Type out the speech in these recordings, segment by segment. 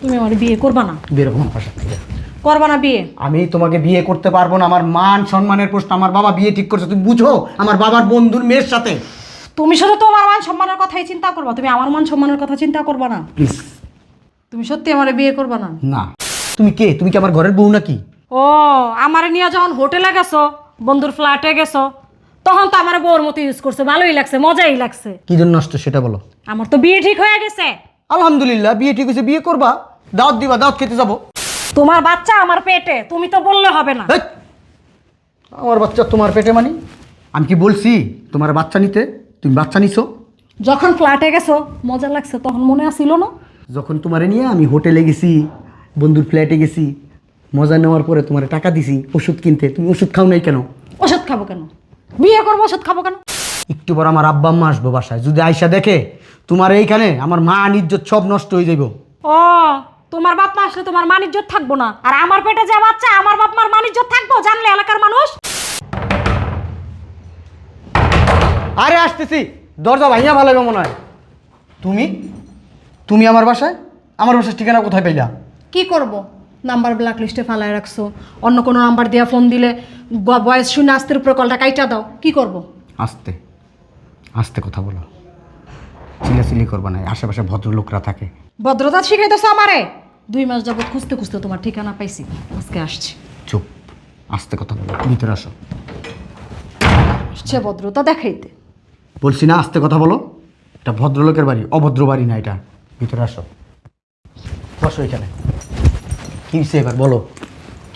তুমি আমার বিয়ে করবা না? বেরো আমার বাসা থেকে করবা না বিয়ে? আমি তোমাকে বিয়ে করতে পারব না। আমার মান সম্মানের প্রশ্ন। আমার বাবা বিয়ে ঠিক করছে। তুমি বুঝো আমার বাবার বন্ধুর মেয়ের সাথে। তুমি শুধু তোমার মান সম্মানের কথাই চিন্তা করবা। তুমি আমার মান সম্মানের কথা চিন্তা করবা না? প্লিজ। তুমি সত্যি আমার বিয়ে করবা না? না। তুমি কে? তুমি কি আমার ঘরের বউ নাকি? ও আমার নিয়ে যখন হোটেলে গেছো বন্ধুর ফ্ল্যাটে গেছো তখন তো আমার বউর মতো ইউজ করছে। ভালোই লাগছে মজাই লাগছে। কি জন্য নষ্ট সেটা বলো। আমার তো বিয়ে ঠিক হয়ে গেছে। আলহামদুলিল্লাহ বিয়ে ঠিক হয়েছে বিয়ে করবা। দাওয়াত দিবা দাওয়াত খেতে যাব। তোমার বাচ্চা আমার পেটে তুমি তো বললে হবে না। হেৎ! আমার বাচ্চা তোমার পেটে মানি? আমি কি বলছি তোমার বাচ্চা নিতে? তুমি বাচ্চা নিছো? যখন ফ্ল্যাটে গেছো মজা লাগছে তখন মনে আসিল না? যখন তোমারে নিয়ে আমি হোটেলে গেছি বন্ধুর ফ্ল্যাটে গেছি মজা নেওয়ার পরে তোমার টাকা দিছি ওষুধ কিনতে তুমি ওষুধ খাও নাই কেন? ওষুধ খাব কেন? বিয়ে করব ওষুধ খাব কেন? একটু পর আমার আব্বা আম্মা আসব বাসায়। যদি আয়সা দেখে তোমার এইখানে আমার মা ইজ্জত সব নষ্ট হয়ে যাইব। ও তোমার বাপ মা আসলে তোমার মানিজ্জত থাকব না। আর আমার পেটে যে বাচ্চা আমার বাপ মার মানিজ্জত থাকব জানলে এলাকার মানুষ? আরে আসতেছি দরজা ভাইয়া ভালো হবে মনে হয়। তুমি? তুমি আমার বাসায়? আমার বাসার ঠিকানা কোথায় পাইলা? কি করব? নাম্বার ব্ল্যাক লিস্টে ফালায় রাখছো। অন্য কোনো নাম্বার দিয়ে ফোন দিলে বয়স শুনে আস্তের উপরে কলটা কাইটা দাও। কি করব? আস্তে। আস্তে কথা বলো। চিলাচিলি করবা না আশেপাশে ভদ্রলোকরা থাকে। ভদ্রতা শিখাইতেছো আমারে? দুই মাস যাবত খুঁজতে খুঁজতে তোমার ঠিকানা পাইছি। আজকে আসছি। চুপ আস্তে কথা বলো ভিতরে আসো। আসছে ভদ্রতা দেখাইতে। বলছি না আস্তে কথা বলো। এটা ভদ্রলোকের বাড়ি অভদ্র বাড়ি না এটা। ভিতরে আসো। বসো এখানে। কি হয়েছে এবার বলো।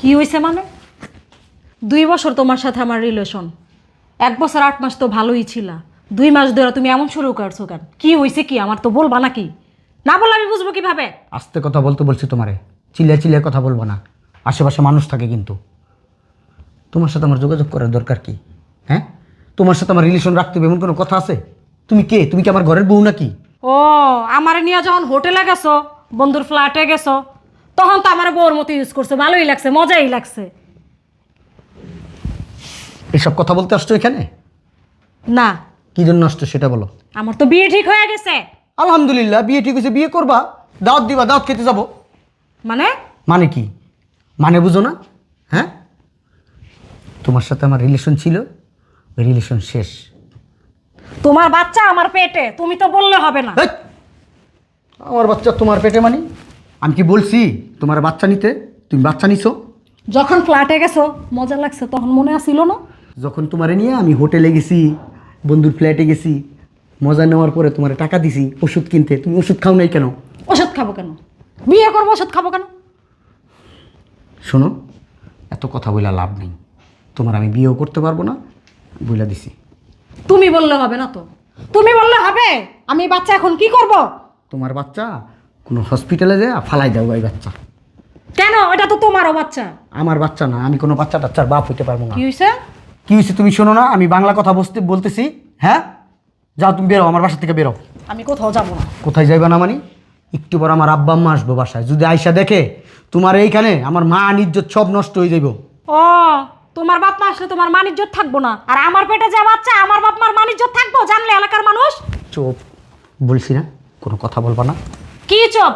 কি হয়েছে মানে? দুই বছর তোমার সাথে আমার রিলেশন এক বছর আট মাস তো ভালোই ছিলা। দুই মাস ধরে তুমি এমন শুরু করছ কেন? কি হয়েছে কি? আমার তো বলবা নাকি? না বললে আমি বুঝব কীভাবে? আস্তে কথা বলতে বলছি তোমারে। চিল্লা চিল্লা কথা বলব না। আশেপাশে মানুষ থাকে কিন্তু। তোমার সাথে আমার যোগাযোগ করার দরকার কি? হ্যাঁ? তোমার সাথে আমার রিলেশন রাখতে হবে এমন কোনো কথা আছে? তুমি কে? তুমি কি আমার ঘরের বউ নাকি? ও আমার নিয়ে যখন হোটেলে গেছো বন্ধুর ফ্ল্যাটে গেছো তখন তো আমার বউর মতো ইউজ করছে। ভালোই লাগছে মজাই লাগছে। এসব কথা বলতে আসছো এখানে? না। কি জন্য আসছো সেটা বলো। আমার তো বিয়ে ঠিক হয়ে গেছে। আলহামদুলিল্লাহ বিয়ে ঠিক হয়েছে বিয়ে করবা দাওয়াত দিবা দাওয়াত খেতে যাব। মানে? মানে কি? মানে বুঝো না হ্যাঁ? তোমার সাথে আমার রিলেশন ছিল ওই রিলেশন শেষ। তোমার বাচ্চা আমার পেটে তুমি তো বললে হবে না। হেৎ! আমার বাচ্চা তোমার পেটে মানি? আমি কি বলছি তোমার বাচ্চা নিতে? তুমি বাচ্চা নিছো? যখন ফ্ল্যাটে গেছো মজা লাগছে তখন মনে আসিল না? যখন তোমারে নিয়ে আমি হোটেলে গেছি বন্ধুর ফ্ল্যাটে গেছি মজা নেওয়ার পরে তোমার টাকা দিছি ওষুধ কিনতে। তুমি ওষুধ খাও নাই কেন? ওষুধ খাব কেন? বিয়ে করব ওষুধ খাব কেন? শোনো এত কথা বলে লাভ নেই। তোমার আমি বিয়েও করতে পারব না বলে দিছি। তুমি বললে হবে না তো। তুমি বললে হবে। আমি বাচ্চা এখন কি করব? তোমার বাচ্চা কোনো হসপিটালে যায় ফালাই দাও এই বাচ্চা। কেন? এটা তো তোমারও বাচ্চা। আমার বাচ্চা না আমি কোনো বাচ্চা টাচ্চার বাপ হইতে পারব না। কি হয়েছে কি হয়েছে তুমি শোনো না আমি বাংলা কথা বলতে বলতেছি হ্যাঁ? যাও তুমি বেরো আমার বাসা থেকে বেরো। আমি কোথাও যাব না। কোথায় যাইবা না মানি? একটু পর আমার আব্বা আম্মা আসব বাসায়। যদি আয়সা দেখে তোমার এইখানে আমার মা ইজ্জত সব নষ্ট হয়ে যাইব। ও তোমার বাপ মা আসলে তোমার মানিজ্জত থাকব না। আর আমার পেটে যে বাচ্চা আমার বাপ মার মানিজ্জত থাকব? জানলে এলাকার মানুষ? চোপ বলছি না কোনো কথা বলবা না। কি চপ?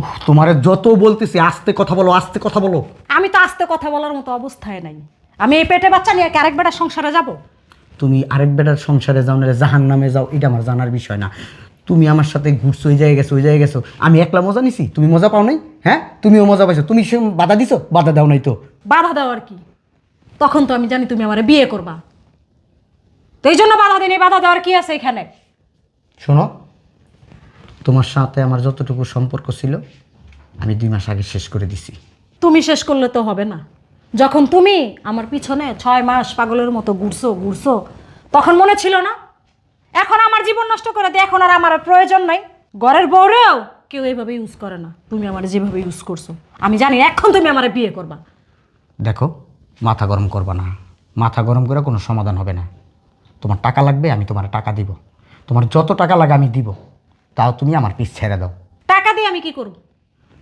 উফ, তোমারে যত বলতেছি আস্তে কথা বলো আস্তে কথা বলো। আমি তো আস্তে কথা বলার মতো অবস্থায় নাই। আমি এই পেটে বাচ্চা নিয়ে কি আরেক বেটার সংসারে যাব? তুমি আরেক বেটার সংসারে যাও না জাহান নামে যাও এটা আমার জানার বিষয় না। তুমি আমার সাথে ঘুরছো ওই জায়গায় গেছো ওই জায়গায় গেছো। আমি একলা মজা নিছি? তুমি মজা পাও নাই? হ্যাঁ? তুমিও মজা পাইছো। তুমি সে বাধা দিছো? বাধা দাও নাই তো। বাধা দাও আর কি? তখন তো আমি জানি তুমি আমার বিয়ে করবা। তো এই জন্য বাধা দিনে বাধা দেওয়ার কি আছে এখানে? শোনো তোমার সাথে আমার যতটুকু সম্পর্ক ছিল আমি দুই মাস আগে শেষ করে দিছি। তুমি শেষ করলে তো হবে না। যখন তুমি আমার পিছনে ছয় মাস পাগলের মতো ঘুরছো ঘুরছো তখন মনে ছিল না? এখন আমার জীবন নষ্ট করে দিয়ে এখন আর আমার প্রয়োজন নাই। ঘরের বউরেও কেউ এইভাবে ইউজ করে না তুমি আমার যেভাবে ইউজ করছ। আমি জানি এখন তুমি আমার বিয়ে করবা। দেখো মাথা গরম করবা না। মাথা গরম করে কোনো সমাধান হবে না। তোমার টাকা লাগবে আমি তোমার টাকা দিব। তোমার যত টাকা লাগে আমি দিব। তাও তুমি আমার পিস ছেড়ে দাও। টাকা দিয়ে আমি কি করব?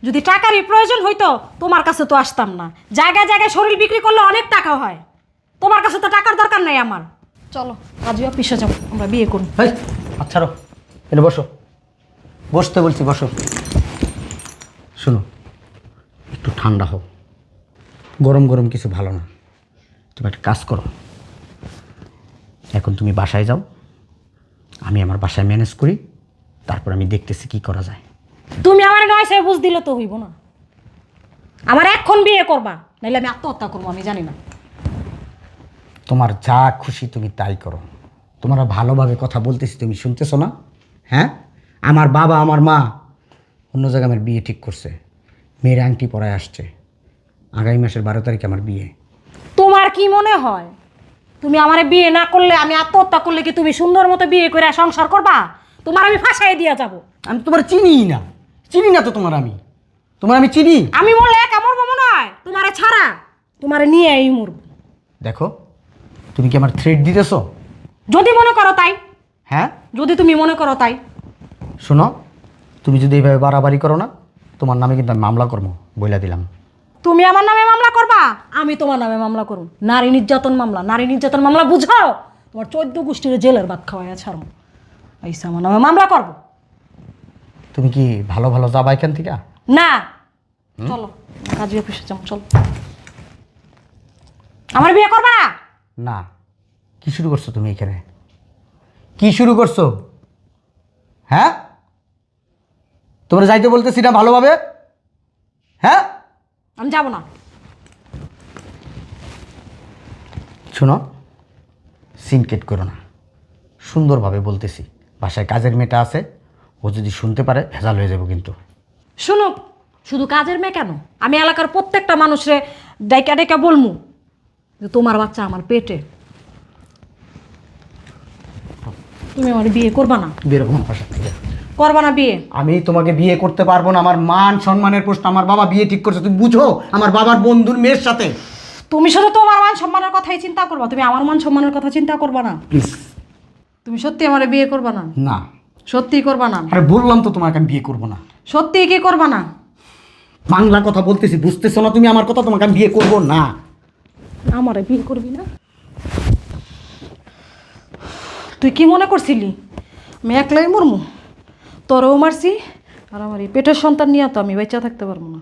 যদি টাকারই প্রয়োজন হইতো, তোমার কাছে তো আসতাম না। জায়গায় জায়গায় শরীর বিক্রি করলে অনেক টাকা হয়। তোমার কাছে তো টাকার দরকার নাই আমার। চলো আজও অফিসে যাব আমরা বিয়ে হেই আচ্ছা রো এনে বসো। বসতে বলছি, বসো। শোনো, একটু ঠান্ডা হোক গরম গরম কিছু ভালো না। তুমি একটা কাজ করো। এখন তুমি বাসায় যাও। আমি আমার বাসায় ম্যানেজ করি। তারপর আমি দেখতেছি কি করা যায়। তুমি আমার নয় সে বুঝ দিলে তো হইব না। আমার এখন বিয়ে করবা নাইলে আমি আত্মহত্যা করব আমি জানি না। তোমার যা খুশি তুমি তাই করো। তোমরা ভালোভাবে কথা বলতেছি তুমি শুনতেছো না? হ্যাঁ? আমার বাবা আমার মা অন্য জায়গায় আমার বিয়ে ঠিক করছে। মেয়ের আংটি পরায় আসছে। আগামী মাসের বারো তারিখে আমার বিয়ে। তোমার কি মনে হয়? তুমি আমার বিয়ে না করলে আমি আত্মহত্যা করলে কি তুমি সুন্দর মতো বিয়ে করে সংসার করবা? তোমার আমি ফাঁসাই দিয়ে যাব। আমি তোমার চিনি না। চিনি না তো তোমার আমি? তোমার আমি চিনি? আমি মরলে একা মরবো মনে হয় তোমারে ছাড়া। তোমারে নিয়ে এই মরবো। দেখো তুমি কি আমার থ্রেড দিতেছো? যদি মনে করো তাই। হ্যাঁ? যদি তুমি মনে করো তাই। শোনো তুমি যদি এইভাবে বাড়াবাড়ি করো না তোমার নামে কিন্তু আমি মামলা করব বইলা দিলাম। তুমি আমার নামে মামলা করবা? আমি তোমার নামে মামলা করব। নারী নির্যাতন মামলা নারী নির্যাতন মামলা বুঝাও। তোমার চোদ্দ গোষ্ঠীর জেলের ভাত খাওয়াই ছাড়ো এইসা আমার নামে মামলা করব। তুমি কি ভালো ভালো যাবা এখান থেকে? না। চলো কাজী অফিসে যাও চলো। আমার বিয়ে করবা না? না। কি শুরু করছ তুমি এখানে? কি শুরু করছ? হ্যাঁ? তোমরা যাইতে বলতেছি না ভালোভাবে? হ্যাঁ? আমি যাব না। শোনো সিনকেট করো না। সুন্দরভাবে বলতেছি। বাসায় কাজের মেয়েটা আছে ও যদি শুনতে পারে ভেজাল হয়ে যাব কিন্তু। শুনুক শুধু কাজের মেয়ে কেন? আমি এলাকার প্রত্যেকটা মানুষরে ডাইকা ডাইকা বলমু যে তোমার বাচ্চা আমার পেটে। তুমি আমার বিয়ে করবা না? বেরোবো বাসা থেকে করবা না বিয়ে? আমি তোমাকে বিয়ে করতে পারব না আমার মান সম্মানের প্রশ্ন আমার বাবা বিয়ে ঠিক করছে তুমি বুঝো আমার বাবার বন্ধুর মেয়ের সাথে। তুমি শুধু তোমার মান সম্মানের কথাই চিন্তা করবা তুমি আমার মান সম্মানের কথা চিন্তা করবা না? প্লিজ তুমি সত্যি আমার বিয়ে করবা না? না। সত্যি করবা না। আরে বললাম তো তোমাকে আমি বিয়ে করব না। সত্যি কি করবা না? বাংলা কথা বলতেছি বুঝতেছো না তুমি আমার কথা তোমাকে আমি বিয়ে করব না। আমারে বিয়ে করবি না? তুই কি মনে করছিলি? আমি একলাই মরমু? তোরও মারছি আর আমার এই পেটের সন্তান নিয়ে তো আমি বেঁচে থাকতে পারব না।